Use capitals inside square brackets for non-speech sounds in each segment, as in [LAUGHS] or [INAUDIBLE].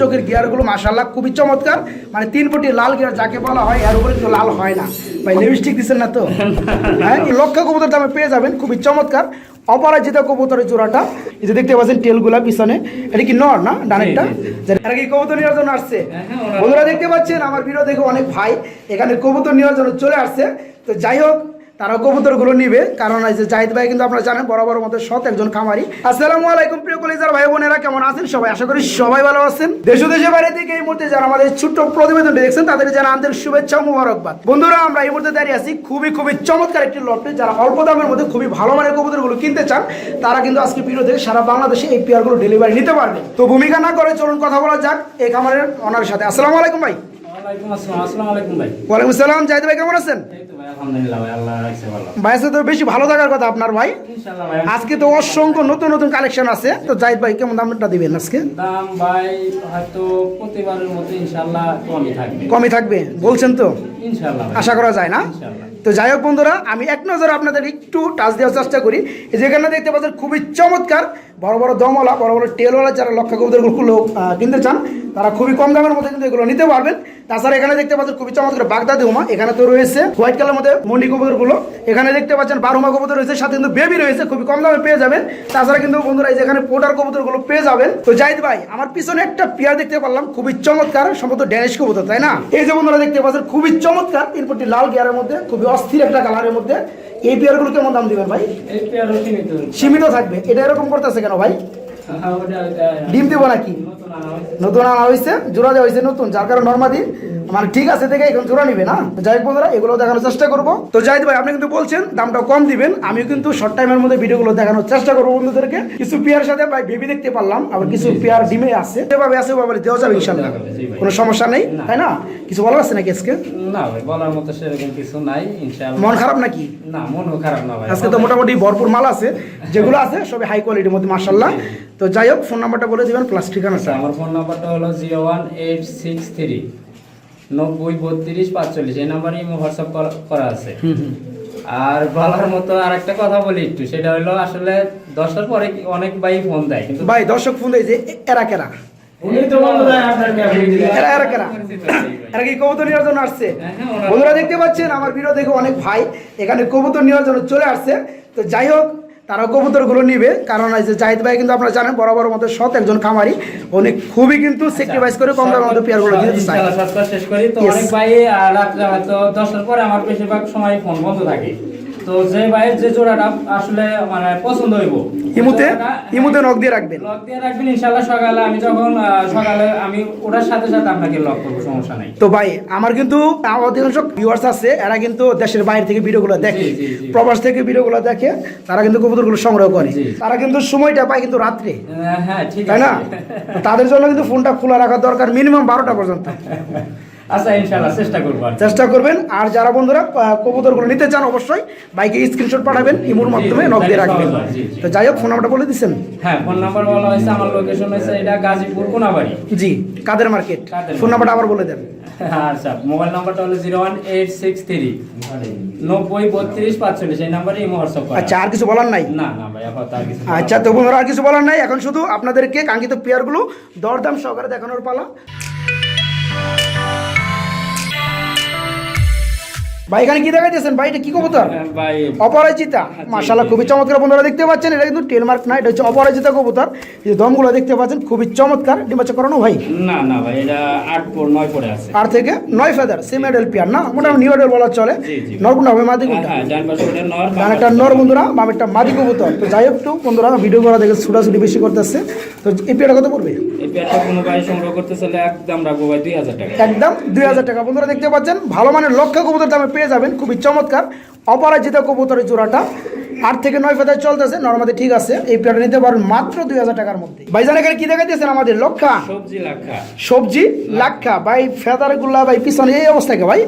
চোখের গিয়ারগুলো মাসাল্লাহ খুবই চমৎকার। মানে তিন ফুটি লাল গিয়ার যাকে বলা হয় এর উপরে কিন্তু লাল হয় না। ভাই লিপস্টিক দিচ্ছেন না তো? হ্যাঁ লক্ষ কবুতর দামে পেয়ে যাবেন খুবই চমৎকার। অপরাজিত কবুতরের জোড়াটা এই যে দেখতে পাচ্ছেন টেলগুলা পিছনে। এটা কি নর না ডানেরটা? এটা কি কবুতর নেওয়ার জন্য আসছে? বন্ধুরা দেখতে পাচ্ছেন আমার ভিডিও দেখে অনেক ভাই এখানে কবুতর নেওয়ার জন্য চলে আসছে। তো যাই হোক তারা কবুতরগুলো নিবে। কারণ এই যে জাহিদ ভাই কিন্তু আপনারা জানেন বরাবর মতো সৎ একজন খামারি। আসসালামু আলাইকুম প্রিয় কলেজার ভাই বোনেরা কেমন আছেন? সবাই আশা করি সবাই ভালো আছেন। দেশ ও দেশের বাইরে থেকে এই মুহূর্তে যারা আমাদের ছোট্ট প্রতিবেদনটি দেখছেন তাদের যারা আন্তরিক শুভেচ্ছা মুবারকবাদ। বন্ধুরা আমরা এই মুহূর্তে দাঁড়িয়ে আছি খুবই খুবই চমৎকার একটি লটে। যারা অল্প দামের মধ্যে খুবই ভালো মানের কবুতরগুলো কিনতে চান তারা কিন্তু আজকে ভিডিও থেকে সারা বাংলাদেশে এই পেয়ারগুলো ডেলিভারি নিতে পারবে। তো ভূমিকা না করে চলুন কথা বলা যাক এই খামারের ওনার সাথে। আসসালামু আলাইকুম ভাই। ওয়ালাইকুম আসসালাম। আসসালামু আলাইকুম ভাই। ওয়ালাইকুম আসসালাম। জাহিদ ভাই কেমন আছেন? ভাই তো বেশি ভালো থাকার কথা আপনার ভাই। আজকে তো অসংখ্য নতুন নতুন কালেকশন আছে। তো জাহিদ ভাই কেমন দামটা দিবেন আজকে? দাম ভাই হয়তো প্রতিবারের মতো ইনশাআল্লাহ কমই থাকবে। কমই থাকবে বলছেন তো? ইনশাআল্লাহ আশা করা যায় না? তো যাই হোক বন্ধুরা আমি এক নজরে আপনাদের একটু টাচ দেওয়ার চেষ্টা করি। যেখানে দেখতে পাচ্ছেন খুবই চমৎকার বড় বড় দমওয়ালা বড় বড় টেলওয়ালা যারা লক্ষ কবুতরগুলো কিনতে চান তারা খুবই কম দামের মধ্যে কিন্তু এগুলো নিতে পারবেন। তাছাড়া এখানে দেখতে পাচ্ছেন খুবই চমৎকার বাগদাদি উমা এখানে তো রয়েছে হোয়াইট কালার মধ্যে মন্ডি কবুতরগুলো। এখানে দেখতে পাচ্ছেন বারুমা কবুতর রয়েছে সাথে কিন্তু বেবি রয়েছে খুবই কম দামে পেয়ে যাবেন। তাছাড়া কিন্তু বন্ধুরা এই যেখানে পোটার কবুতরগুলো পেয়ে যাবেন। তো জাহিদ ভাই আমার পিছনে একটা পেয়ার দেখতে পারলাম খুবই চমৎকার সম্ভবত ড্যানিশ কবুতর তাই না? এই যে বন্ধুরা দেখতে পাচ্ছেন খুবই চমৎকার এরপরটি লাল গিয়ারের মধ্যে খুবই অস্থির একটা কালারের মধ্যে। এই পেয়ারগুলো কেমন দাম দিবেন ভাই? এই পেয়ার সীমিত। সীমিত থাকবে এটা এরকম করতেছে কেন ভাই? ডিম দিব নাকি? নতুন আনা হয়েছে। নতুন জোড়া দেওয়া হয়েছে নতুন যার কারণে নর্মাদি মানে ঠিক আছে দেখে এখন জোড়া নিবে না। তো যাই বন্ধুরা এগুলো দেখানোর চেষ্টা করব। তো জাহিদ ভাই আপনি কিন্তু বলছেন দামটা কম দিবেন। আমি কিন্তু শর্ট টাইমের মধ্যে ভিডিওগুলো দেখানোর চেষ্টা করব বন্ধুদেরকে। কিছু পেয়ার সাথে ভাই বেবি দেখতে পারলাম আবার কিছু পেয়ার ডিমে আছে। যেভাবে আছে ওভাবে দেওয়া যাবে ইনশাল্লাহ কোনো সমস্যা নেই তাই না? কিছু বলার আছে নাকি আজকে? না ভাই বলার মতো সেরকম কিছু নাই ইনশাআল্লাহ। মন খারাপ নাকি? না মনও খারাপ না ভাই। আজকে তো মোটামুটি ভরপুর মাল আছে যেগুলো আছে সবই হাই কোয়ালিটির মধ্যে মার্শাল্লাহ তো যাই হোক ফোন নাম্বারটা বলে দিবেন প্লাস ঠিকানা আচ্ছা, আমার ফোন নাম্বারটা হলো zero one eight six three নব্বই বত্রিশ পাঁচচল্লিশ। এই নাম্বারে হোয়াটসঅ্যাপ করা আছে। আর বলার মতো আর একটা কথা বলি একটু সেটা হলো আসলে দশটার পরে অনেক ভাই ফোন দেয় কিন্তু ভাই দর্শক ফোন দেয় যে এরা কেরা? হ্যাঁ, হ্যাঁ, বন্ধুরা দেখতে পাচ্ছেন আমার ভিডিও দেখে অনেক ভাই এখানে কবুতর নেওয়ার জন্য চলে আসছে। তো যাই হোক তারা কবুতরগুলো নিবে। কারণ এই যে জাহিদ ভাই কিন্তু আপনারা জানেন বরাবর মতো সৎ একজন খামারি। উনি খুবই কিন্তু স্যাক্রিফাইস করে কম দামের মধ্যে পেয়ারগুলো দিতে চায় শেষ করি। তো অনেক ভাই রাত তো দশটার পরে আমার বেশিরভাগ সময় ফোন বন্ধ থাকে। তো যে ভাইয়ের যে জোড়াটা আসলে মানে পছন্দ হইব। ইমুতে? ইমুতে নখ দিয়ে রাখবেন? লক দিয়ে রাখবেন ইনশাআল্লাহ সকালে আমি যখন সকালে আমি ওটার সাথে সাথে আপনাকে লক করব সমস্যা নাই। তো ভাই আমার কিন্তু অধিকাংশ ভিউয়ার্স আছে এরা কিন্তু দেশের বাইরে থেকে ভিডিওগুলো দেখে। প্রবাস থেকে ভিডিওগুলো দেখে তারা কিন্তু কবুতরগুলো সংগ্রহ করে। তারা কিন্তু সময়টা পায় কিন্তু রাত্রে। হ্যাঁ ঠিক তাই না? তাদের জন্য কিন্তু ফোনটা খোলা রাখা দরকার মিনিমাম বারোটা পর্যন্ত। [LAUGHS] আচ্ছা ইনশাআল্লাহ চেষ্টা করব চেষ্টা করবেন। আর যারা বন্ধুরা কবুতরগুলো নিতে চান অবশ্যই বাইকে স্ক্রিনশট পাঠাবেন ইমোর মাধ্যমে নক দিয়ে রাখবেন। তো যাই হোক ফোন নাম্বারটা বলে দিচ্ছেন হ্যাঁ ফোন নাম্বার বলা হয়েছে আমার লোকেশন হয়েছে এটা গাজীপুর কোনাবাড়ি। জি কাদের মার্কেট ফোন নাম্বারটা আবার বলে দেন। আচ্ছা মোবাইল নাম্বারটা হলো zero one eight six three নব্বই বত্রিশ পাঁচচল্লিশ এই নাম্বারে ইমো হোয়াটসঅ্যাপ আচ্ছা আর কিছু বলার নাই? না না ভাই আর কিছু আচ্ছা তো বন্ধুরা আর কিছু বলার নাই। এখন শুধু আপনাদেরকে কাঙ্ক্ষিত পেয়ারগুলো দরদাম সহকারে দেখানোর পালা। ভাই এখানে কি দেখাইতেছেন? ভাই এটা কি কবুতর? হ্যাঁ, অপরাজিতা। মাশাআল্লাহ খুবই চমৎকার বন্ধুরা দেখতে পাচ্ছেন এটা কিন্তু টেলমার্ক না এটা হচ্ছে অপরাজিতা কবুতর। এই যে দমগুলো দেখতে পাচ্ছেন খুবই চমৎকার। ডিমাচা করানো ভাই? না না ভাই এটা আট পর নয় পরে আছে। আর থেকে নয় ফেদার সেম এডেল পেয়ার না? মোটামুটি নিউ এডেল বলা চলে। জি। হবে মাদি হ্যাঁ, হ্যাঁ ডান পাশে ওটা নর ডান একটা নর বন্ধুরা বাম একটা মাদি কবুতর। তো যাই হোক একটু বন্ধুরা ভিডিও করা দেখে ছুটাছুটি বেশি করতেছে। তো এই পেয়ারটা কত পড়বে? এই পেয়ারটা কোনো ভাই সংগ্রহ করতে চাইলে একদম রাখব ভাই দুই হাজার টাকা। একদম দুই হাজার টাকা। বন্ধুরা দেখতে পাচ্ছেন ভালো মানের লক্ষ কবুতর দামে পেয়ে যাবেন খুবই চমৎকার। অপরাজিত কবুতরের জোড়াটা। আট থেকে নয় ফেদার চলতেছে। নর্মালি ঠিক আছে। এই পেয়ারটা নিতে পারেন মাত্র দুই হাজার টাকার মধ্যে। ভাইজান এখানে কি দেখাইতেছেন আমাদের? লক্ষা? সবজি লাখা সবজি লাক্ষা। ভাই ফেদারগুলা ভাই পিছনে এই অবস্থাকে ভাই?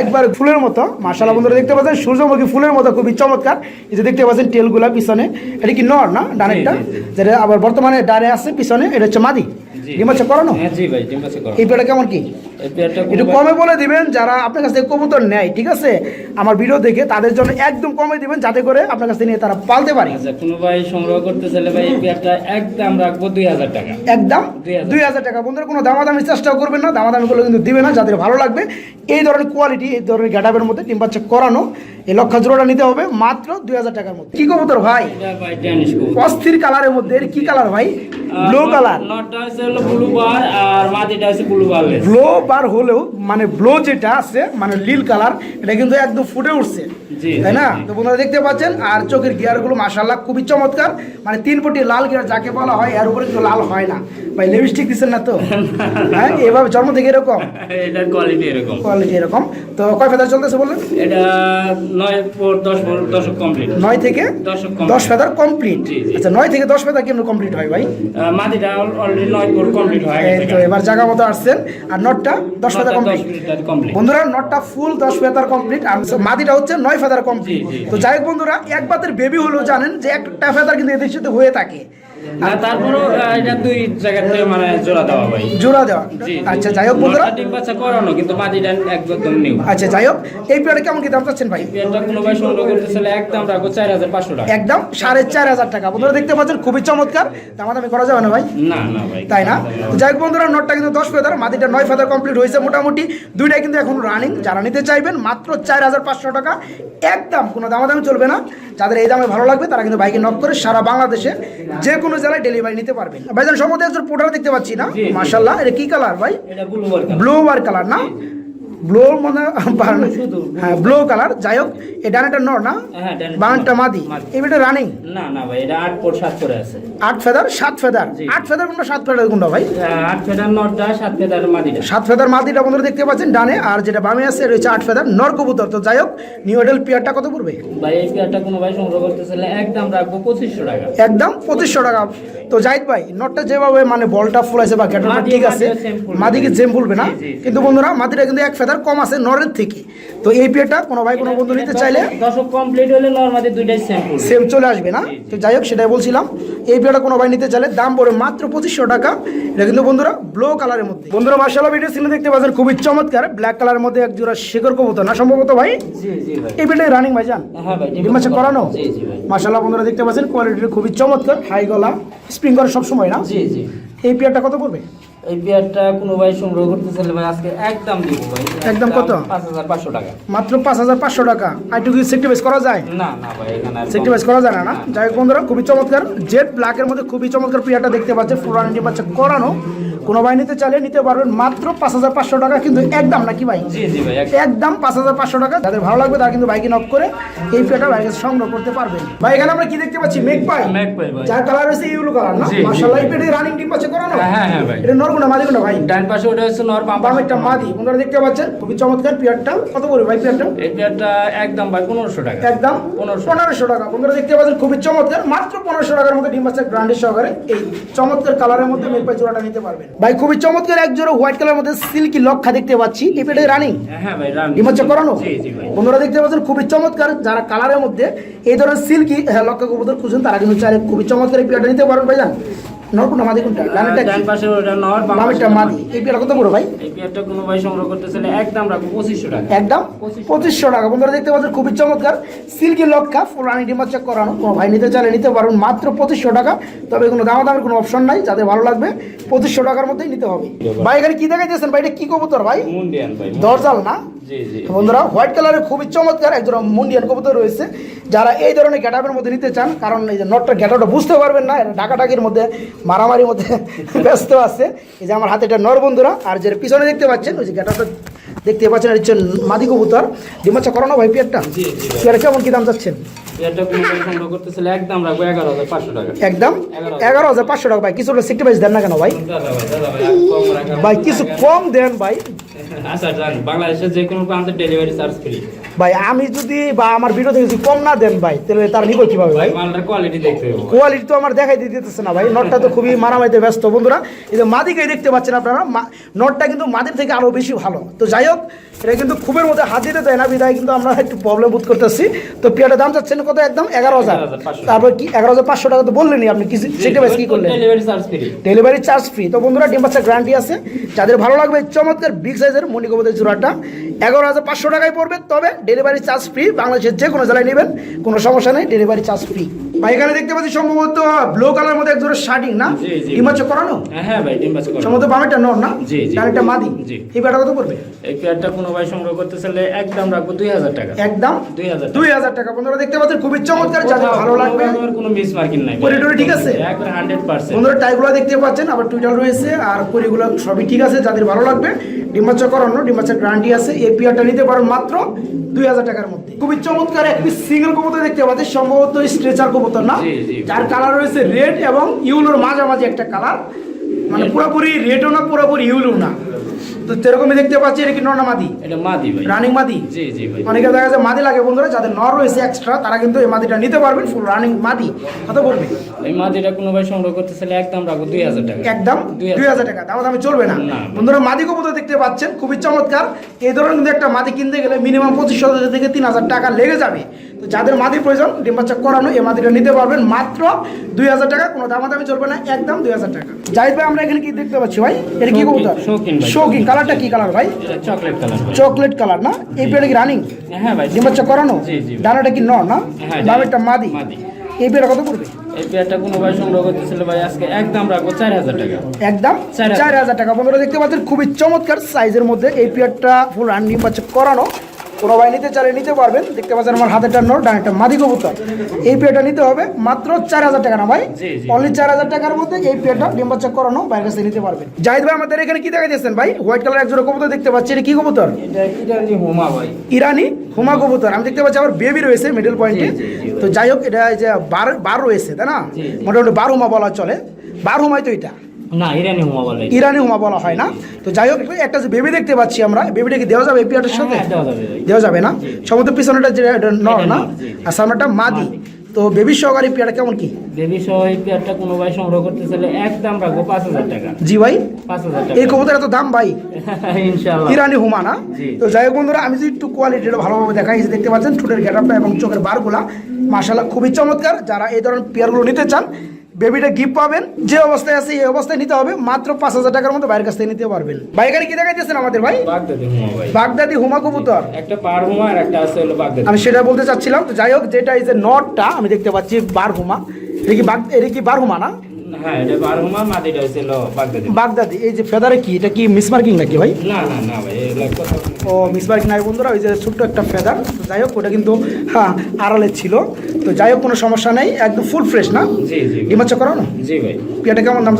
একবার ফুলের মতো। মাসালা বন্ধুরা দেখতে পাচ্ছেন সূর্যমুখী ফুলের মতো খুবই চমৎকার। এই যে দেখতে পাচ্ছেন টেলগুলা পিছনে। এটা কি নর না ডানেরটা। যেটা আবার বর্তমানে ডানে আছে পিছনে। এটা হচ্ছে মাদি। ডিম বাচ্চা করানো হ্যাঁ ভাই এই পেয়ারটা কেমন কি? একটু কমে বলে দিবেন যারা আপনার কাছ থেকে কবুতর নেয় ঠিক আছে? আমার ভিডিও দেখে তাদের জন্য একদম কমে দিবেন যাতে করে আপনার কাছ থেকে নিয়ে তারা পালতে পারে। আচ্ছা কোনো ভাই সংগ্রহ করতে চাইলে ভাই এই পেয়ারটা একদম রাখব দুই হাজার টাকা। একদম? দুই হাজার টাকা। বন্ধুরা কোনো দামাদামি চেষ্টাও করবেন না দামাদামি করলে কিন্তু দিবে না যাদের ভালো লাগবে। এই ধরনের কোয়ালিটি এই ধরনের গ্যাটাপের মধ্যে ডিম বাচ্চা করানো এই লক্ষা জোড়াটা নিতে হবে মাত্র দুই হাজার টাকার মধ্যে। কি কবুতর ভাই? অস্থির কালারের মধ্যে এর কি কালার ভাই? ব্লু কালার নটটা হচ্ছে ব্লু বার আর মাটিটা হচ্ছে ব্লু বারলেস ব্লো বার হলেও মানে ব্লো যেটা আছে মানে লীল কালার এটা কিন্তু একদম ফুটে উঠছে। তাই না। তো বন্ধুরা দেখতে পাচ্ছেন আর চোখের গিয়ারগুলো মাশাল্লাহ খুবই চমৎকার। মানে তিন পটি লাল গিয়ার যাকে বলা হয় এর উপরে কিন্তু লাল হয় না। ভাই লিপস্টিক দিচ্ছেন না তো? [LAUGHS] হ্যাঁ এভাবে জন্ম থেকে এরকম? এটার কোয়ালিটি এরকম। কোয়ালিটি এরকম। তো কয় ফেদার চলতেছে বললেন? এটা নয় দশ দশক কমপ্লিট নয় থেকে দশ ফেদার কমপ্লিট। আচ্ছা নয় থেকে দশ ফেদার কেমন কমপ্লিট হয় ভাই? মাটিটা অলরেডি নয় কমপ্লিট হয়ে তো এবার জায়গা মতো আসছেন। আর নটটা দশ ফেদার কমপ্লিট বন্ধুরা নটটা ফুল দশ ফেদার কমপ্লিট মাদিটা হচ্ছে নয় ফেদার কমপ্লিট। তো যাই হোক বন্ধুরা এক বাতের বেবি হলেও জানেন যে একটা ফেদার কিন্তু এদের সাথে হয়ে থাকে। তারপরও এটা দুই মানে জোড়া দেওয়া ভাই জোড়া দেওয়া। আচ্ছা যাই হোক বন্ধুরা। ডিম বাচ্চা করানো কিন্তু মাটিটা একদম নিউ আচ্ছা যাই হোক এই পেয়ারটা কেমন কি দাম চাচ্ছেন ভাই? পেয়ারটা কোনো ভাই সংগ্রহ করতে চাইলে একদম রাখব চার হাজার পাঁচশো টাকা। একদম সাড়ে চার হাজার টাকা। বন্ধুরা দেখতে পাচ্ছেন খুবই চমৎকার। দামাদামি করা যাবে না ভাই? না না ভাই। তাই না? যাই হোক বন্ধুরা নটটা কিন্তু দশ ফেদার মাটিটা নয় ফেদার কমপ্লিট হয়েছে মোটামুটি। দুইটাই কিন্তু এখন রানিং যারা নিতে চাইবেন মাত্র চার হাজার পাঁচশো টাকা। একদম কোনো দামাদামি চলবে না। যাদের এই দামে ভালো লাগবে তারা কিন্তু বাইকে নক করে সারা বাংলাদেশে যে কোনো জেলায় ডেলিভারি নিতে পারবেন। ভাইজান সম্বন্ধে একজন পোটার দেখতে পাচ্ছি না। মার্শাল্লাহ এটা কি কালার ভাই? ব্লু ওয়ার কালার না? ব্লু মানে হ্যাঁ ব্লু কালার যাই হোক এই ডানাটা নর না? হ্যাঁ, ডানাটা মাদি। বেটা রানিং না না ভাই এটা আট পর সাত করে আছে। আট ফেদার সাত ফেদার? আট ফেদার কোনটা সাত ফেদার কোনটা ভাই। আট ফেদার নটটা সাত ফেদার মাটিটা সাত ফেদার মাদিটা বন্ধুরা দেখতে পাচ্ছেন ডানে আর যেটা বামে আছে রয়েছে আট ফেদার নর কবুতর। তো যাই হোক নিউ এডেল পিয়ারটা কত পড়বে? ভাই এই পেয়ারটা কোনো ভাই সংগ্রহ করতে চাইলে একদম রাখব পঁচিশশো টাকা। একদম পঁচিশশো টাকা। তো জাহিদ ভাই নটটা যেভাবে মানে বলটা ফুলাইছে বা ক্যাটারটা মাদি- ঠিক আছে মাদিকে জেম ফুলবে না। কিন্তু বন্ধুরা মাদিটা কিন্তু এক ফেদার কম আছে নরের থেকে। তো এই পিয়ারটা কোনো ভাই কোনো বন্ধু নিতে চাইলে দশক কমপ্লিট হলে দুইটাই সেম সেম চলে আসবে না? তো যাই হোক সেটাই বলছিলাম। এই পেয়ারটা কোনো ভাই নিতে চাইলে দাম পড়ে মাত্র পঁচিশশো টাকা। এটা কিন্তু বন্ধুরা ব্লু কালারের মধ্যে। বন্ধুরা মার্শাল্লাহ ভিডিও সিনে দেখতে পাচ্ছেন খুবই চমৎকার। ব্ল্যাক কালারের মধ্যে এক জোড়া শেখর কবুতর। না সম্ভবত ভাই? এই পেয়ারটা রানিং ভাই জান? হ্যাঁ ভাই ডিম বাচ্চা করানো? মার্শাল্লাহ বন্ধুরা দেখতে পাচ্ছেন কোয়ালিটি খুবই চমৎকার। হাই গলা স্প্রিং করে সবসময় না? জি জি। এই পেয়ারটা কত পড়বে? এই পেয়ারটা কোনো ভাই সংগ্রহ করতে চাইলে ভাই আজকে একদম দিব ভাই। একদম কত? পাঁচ হাজার পাঁচশো টাকা। মাত্র পাঁচ হাজার পাঁচশো টাকা। আর কি সেক্টিভাইজ করা যায়? না না ভাই এখানে সেক্টিভাইজ করা যায় না না? যাই হোক বন্ধুরা খুবই চমৎকার। জেড ব্ল্যাকের মধ্যে খুবই চমৎকার পেয়ারটা দেখতে পাচ্ছেন ফুরানি বাচ্চা করানো। কোনো ভাই নিতে চাইলে নিতে পারবেন মাত্র পাঁচ হাজার পাঁচশো টাকা কিন্তু একদম নাকি ভাই? একদম। পাঁচ হাজার পাঁচশো টাকা। যাদের ভালো লাগবে তারা কিন্তু বাইকে নক করে এই পেটা বাইকে সংগ্রহ করতে পারবেন। ভাই এখানে আমরা কি দেখতে পাচ্ছি? মেঘ পাই। যার কালার হচ্ছে ইউলো কালার না। মাশাআল্লাহ এই পেটে রানিং ডিম পাচ্ছে করানো হ্যাঁ, হ্যাঁ, ভাই। এটা নরগুনা মাদিগুনা ভাই। ডান পাশে ওটা হচ্ছে নর পাশে বামেরটা মাদি। বন্ধুরা দেখতে পাচ্ছেন খুবই চমৎকার পিয়ারটা কত করে ভাই পিয়ারটা এই পেয়ারটা একদম ভাই পনেরোশো টাকা। একদম পনেরোশো। পনেরোশো টাকা। বন্ধুরা দেখতে পাচ্ছেন খুবই চমৎকার। মাত্র পনেরোশো টাকার মধ্যে ডিম বাচ্চা ব্র্যান্ডের সহকারে। এই চমৎকার কালারের মধ্যে মেঘ পাই জোড়াটা নিতে পারবেন। ভাই খুবই চমৎকার এক জোড়া হোয়াইট কালার মধ্যে সিল্কি লক্ষা দেখতে পাচ্ছি। এই পেটে রানিং হ্যাঁ ভাই রান ডিম করানো? জি জি ভাই। বন্ধুরা দেখতে পাচ্ছেন খুবই চমৎকার যারা কালারের মধ্যে এই ধরনের সিল্কি লক্ষা কবুতর খুঁজছেন তারা কিন্তু চাইলে খুবই চমৎকার এই পেটে নিতে পারেন ভাই জান নরকুন্ডা মাদি কোনটা? ডানেরটা ডান পাশে ওটা নর বামেরটা মাদি। এই পিয়ারটা কত বড় ভাই? এই পেয়ারটা কোনো ভাই সংগ্রহ করতে চাইলে একদম রাখব পঁচিশশো টাকা। একদম? পঁচিশশো টাকা। বন্ধুরা দেখতে পাচ্ছেন খুবই চমৎকার। সিল্কি ফুলানি চেক করানো। কোনো ভাই নিতে চাইলে নিতে পারবেন মাত্র পঁচিশশো টাকা। তবে কোনো দামাদামের কোনো অপশন নাই। যাদের ভালো লাগবে পঁচিশশো টাকার মধ্যেই নিতে হবে। ভাই এখানে কি দেখাইতেছেন? ভাই এটা কি কবুতর ভাই? মুন্ডিয়ান ভাই দরজাল না? বন্ধুরা হোয়াইট কালারের খুবই চমৎকার একজন মুন্ডিয়ান কবুতর রয়েছে। যারা এই ধরনের গ্যাটাপের মধ্যে নিতে চান কারণ এই যে নটটা গ্যাটাপটা বুঝতে পারবেন না এটা ডাকাডাকির মধ্যে মারামারির মধ্যে [LAUGHS] ব্যস্ত আছে। এই যে আমার হাতে এটা নর বন্ধুরা আর যে পিছনে দেখতে পাচ্ছেন ওই যে গ্যাটাপটা দেখতে পাচ্ছেন এটা হচ্ছে মাদি কবুতর। ডিমাচ্ছা করানো ভাই পিয়ারটা পিয়ার কেমন কি দাম চাইলে একদম এগারো হাজার পাঁচশো টাকা। ভাই। কিছু সিক্সটি দেন না কেন ভাই? ভাই কিছু কম দেন ভাই। আচ্ছা চার্জ ফ্রি ভাই আমি যদি বা আমার ভিডিও থেকে যদি কম না দেন ভাই তাহলে তারা নিব কীভাবে ভাই কোয়ালিটি তো আমার দেখাই দিতেছে না ভাই নটটা তো খুবই মারামারিতে ব্যস্ত বন্ধুরা। এই যে মাদিকেই দেখতে পাচ্ছেন আপনারা নটটা কিন্তু মাদির থেকে আরও বেশি ভালো। তো যাই হোক এটা কিন্তু খুবের মধ্যে হাত দিতে দেয় না বিদায় কিন্তু আমরা একটু প্রবলেম বোধ করতেছি। তো পেয়ারের দাম চাচ্ছেন কত একদম? এগারো হাজার। তারপর কি এগারো হাজার পাঁচশো টাকা তো বললেনই আপনি কি সেটা বেশ কি করলেন? Delivery charge free delivery charge free তো বন্ধুরা ডিম বাচ্চা গ্যারান্টি আছে। যাদের ভালো লাগবে চমৎকার বিগ সাইজের মণিকবতের জোড়াটা এগারো হাজার পাঁচশো টাকায় পড়বে। তবে ডেলিভারি চার্জ ফ্রি বাংলাদেশের যে কোনো জেলায় নেবেন কোনো সমস্যা নেই ডেলিভারি চার্জ ফ্রি ভাই এখানে দেখতে পাচ্ছি সম্ভবত ব্লু কালার মধ্যে এক জোড়া শার্টিং না? জি, জি। ডিম বাচ্চা করানো? হ্যাঁ ভাই ডিম বাস করো সম্ভবত বামেরটা নর না? জি, জি। ডানেরটা মাদি। জি। এই ব্যাটা কত পড়বে? এই কোনো ভাই সংগ্রহ করতে চাইলে একদম রাখব দুই হাজার টাকা। একদম? টাকা। বন্ধুরা দেখতে পাচ্ছেন খুবই চমৎকার যাদের ভালো লাগবে। কোনো মিস নাই ঠিক আছে? একবার হান্ড্রেড পার্সেন্ট বন্ধুরা টাইগুলো দেখতে পাচ্ছেন আবার টুইটার রয়েছে আর পরিগুলো সবই ঠিক আছে যাদের ভালো লাগবে ডিম্বাচা করানো ডিম্বাচার গ্যারান্টি আছে। এই পিয়ারটা নিতে পারেন মাত্র দুই হাজার টাকার মধ্যে। খুবই চমৎকার একটি সিঙ্গেল কবুতর দেখতে পাচ্ছি সম্ভবত স্ট্রেচার কবুতর না। যার কালার রয়েছে রেড এবং ইউলোর মাঝামাঝি একটা কালার মানে পুরোপুরি রেডও না পুরোপুরি ইউলো না। তো সেরকমই দেখতে পাচ্ছি এটা কি নর্নামাদি এটা মাদি ভাই। রানিং মাদি? জি জি ভাই। অনেকে দেখা যায় মাদি লাগে বন্ধুরা যাদের নর রয়েছে এক্সট্রা তারা কিন্তু এই মাদিটা নিতে পারবেন ফুল রানিং মাদি। কত পড়বে? এই মাদিটা কোনো ভাই সংগ্রহ করতে চাইলে একদম দুই হাজার টাকা। একদম দুই হাজার। দুই হাজার টাকা। দাম দামে চলবে না। না। বন্ধুরা মাদি কবুতর দেখতে পাচ্ছেন খুবই চমৎকার। এই ধরনের কিন্তু একটা মাদি কিনতে গেলে মিনিমাম পঁচিশশো থেকে তিন হাজার টাকা লেগে যাবে। তো যাদের মাদি প্রয়োজন ডিম বাচ্চা করানো এই মাদিটা নিতে পারবেন মাত্র দুই হাজার টাকা। কোনো দাম দামে চলবে না একদম দুই হাজার টাকা। জাহিদ ভাই আমরা এখানে কি দেখতে পাচ্ছি ভাই? এটা কি কবুতর? শৌখিন কালারটা কি কালার ভাই? চকলেট কালার চকলেট কালার না? এই পেয়ারটা কি রানিং হ্যাঁ ভাই ডিম বাচ্চা করানো। ডানাটা কি নর না? হ্যাঁ, বামেরটা মাদি। এই পেয়ারটা কত পড়বে? এই পেয়ারটা কোনো ভাই সংগ্রহ করতে চাইলে ভাই আজকে একদম রাখব চার হাজার টাকা। একদম চার হাজার। টাকা। বন্ধুরা দেখতে পাচ্ছেন খুবই চমৎকার সাইজের মধ্যে এই পিয়ারটা ফুল রানিং পাচ্ছে করানো। কোনো ভাই নিতে চাইলে নিতে পারবেন। দেখতে পাচ্ছেন আমার হাতেরটা নোট ডানেরটা মাদি কবুতর। এই পেয়েটা নিতে হবে মাত্র চার হাজার টাকা না ভাই? জি, জি। অনলি চার হাজার টাকার মধ্যে এই পেয়েটা ডিম বাচ্চা করানো বাইরের কাছে নিতে পারবেন। জাহিদ ভাই আমাদের এখানে কি দেখা দিয়েছেন ভাই? হোয়াইট কালার একজোড়া কবুতর দেখতে পাচ্ছি। এটা কি কবুতর? হোমা ভাই। ইরানি হুমা কবুতর। আমি দেখতে পাচ্ছি আবার বেবি রয়েছে মিডল পয়েন্টে। তো যাই হোক এটা এই যে বার বার রয়েছে তাই না। মোটামুটি বার হুমা বলা চলে। বার হুমাই তো এটা। না ইরানি হোমা বলে ইরানি হুমা বলা হয় না। তো যাই হোক একটা যে বেবি দেখতে পাচ্ছি আমরা বেবিটা কি দেওয়া যাবে এই পিয়াটার সাথে? হ্যাঁ, দেওয়া যাবে না? সমুদ্র পিছনেটা যে নর না। আর সামনেটা মাদি। তো বেবি সহকারী পিয়াটা কেমন কি? বেবি সহ এই পেয়ারটা কোনো ভাই সংগ্রহ করতে চাইলে একদম রাখব পাঁচ হাজার টাকা। জি ভাই? পাঁচ হাজার টাকা। এই কবুতর এত দাম ভাই? [LAUGHS] ইনশাল্লাহ ইরানি হুমা না? তো যাই হোক বন্ধুরা আমি যদি একটু কোয়ালিটিটা ভালোভাবে দেখাই দেখতে পাচ্ছেন ঠোঁটের গেটআপটা এবং চোখের বারগুলা মাশাল্লাহ খুবই চমৎকার। যারা এই ধরনের পেয়ারগুলো নিতে চান বেবিটা গিফট পাবেন যে অবস্থায় আছে এই অবস্থায় নিতে হবে মাত্র পাঁচ হাজার টাকার মতো বাইরের কাছ থেকে নিতে পারবেন। এখানে কি দেখাইতেছেন আমাদের ভাই? বাগদাদি হোমা ভাই। বাগদাদি হুমা কবুতর। একটা পার হুমা আর একটা আছে হলো বাগদাদি। আমি সেটা বলতে চাচ্ছিলাম তো যাই হোক যেটা এই যে নটটা আমি দেখতে পাচ্ছি বার হুমা। এটা কি বাগ এটা কি বার হুমা না? হ্যাঁ এটা মাদিটা বাগদাদি। বাগদাদি এই যে ফেদারে কি? এটা কি মিসমার্কিং নাকি ভাই? না না না ভাই ও মিসমার্কিং নাই বন্ধুরা ওই যে ছোট্ট একটা ফেদার। যাই হোক ওটা কিন্তু হ্যাঁ আড়ালে ছিল। তো যাই হোক কোনো সমস্যা নেই একদম ফুল ফ্রেশ না? জি জি ডিমাচ্ছা জি ভাই। পিয়াটা কেমন দাম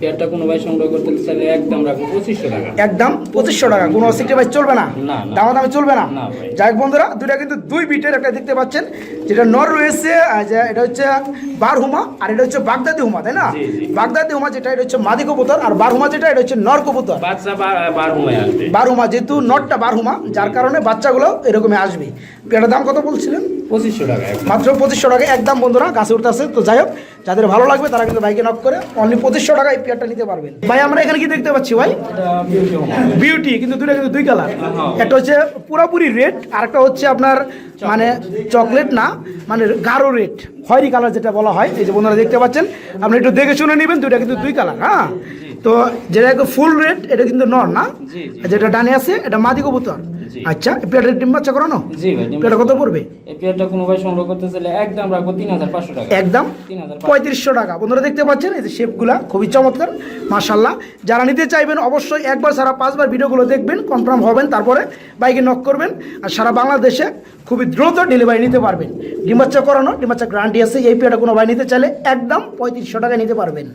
পেয়ারটা কোনো ভাই সংগ্রহ করতে চাইলে একদম পঁচিশশো টাকা। একদম পঁচিশশো টাকা কোনো সিটি ভাই চলবে না। দামা দামে চলবে না? যাই হোক বন্ধুরা দুইটা কিন্তু দুই বিটের একটা দেখতে পাচ্ছেন যেটা নর রয়েছে এটা হচ্ছে বার হুমা আর এটা হচ্ছে বাগদাদি হুমা তাই না। বাগদাদি হুমা যেটা এটা হচ্ছে মাদি কবুতর আর বারহুমা যেটা এটা হচ্ছে নর কবুতর। বাচ্চা বার- বার হোমায় আসবে। বার হুমা যেহেতু নটটা বারহুমা যার কারণে বাচ্চাগুলো এরকমই আসবে। এটার দাম কত বলছিলেন? পঁচিশশো টাকা মাত্র পঁচিশশো টাকা একদম বন্ধুরা গাছে উঠতে আছে। তো যাই হোক যাদের ভালো লাগবে তারা কিন্তু বাইকে নক করে অনলি পঁচিশশো টাকা এই পেয়ারটা নিতে পারবেন। ভাই আমরা এখানে কি দেখতে পাচ্ছি ভাই? বিউটি কিন্তু দুইটা কিন্তু দুই কালার হ্যাঁ। একটা হচ্ছে পুরোপুরি রেড আর একটা হচ্ছে আপনার মানে চকলেট না মানে গাঢ় রেড খয়েরি কালার যেটা বলা হয়। এই যে বন্ধুরা দেখতে পাচ্ছেন আপনি একটু দেখে শুনে নেবেন দুইটা কিন্তু দুই কালার হ্যাঁ? তো যেটা ফুল রেড এটা কিন্তু নর না? যেটা ডানে আছে এটা মাদি কবুতর। আচ্ছা পেয়ারের ডিম বাচ্চা করানো? জি ভাই পেয়ারটা কত পড়বে? এই পেয়ারটা কোনো ভাই সংগ্রহ করতে চাইলে একদম রাখব তিন হাজার পাঁচশো টাকা। একদম? তিন হাজার পঁয়ত্রিশশো টাকা। বন্ধুরা দেখতে পাচ্ছেন এই যে শেপগুলা খুবই চমৎকার মাশাল্লাহ যারা নিতে চাইবেন অবশ্যই একবার সারা পাঁচবার ভিডিওগুলো দেখবেন কনফার্ম হবেন তারপরে বাইকে নক করবেন আর সারা বাংলাদেশে খুবই দ্রুত ডেলিভারি নিতে পারবেন। ডিমাচ্চা করানো ডিমাচ্চা গ্যারান্টি আছে এই পেয়ারটা কোনো ভাই নিতে চাইলে একদম পঁয়ত্রিশশো টাকায় নিতে পারবেন।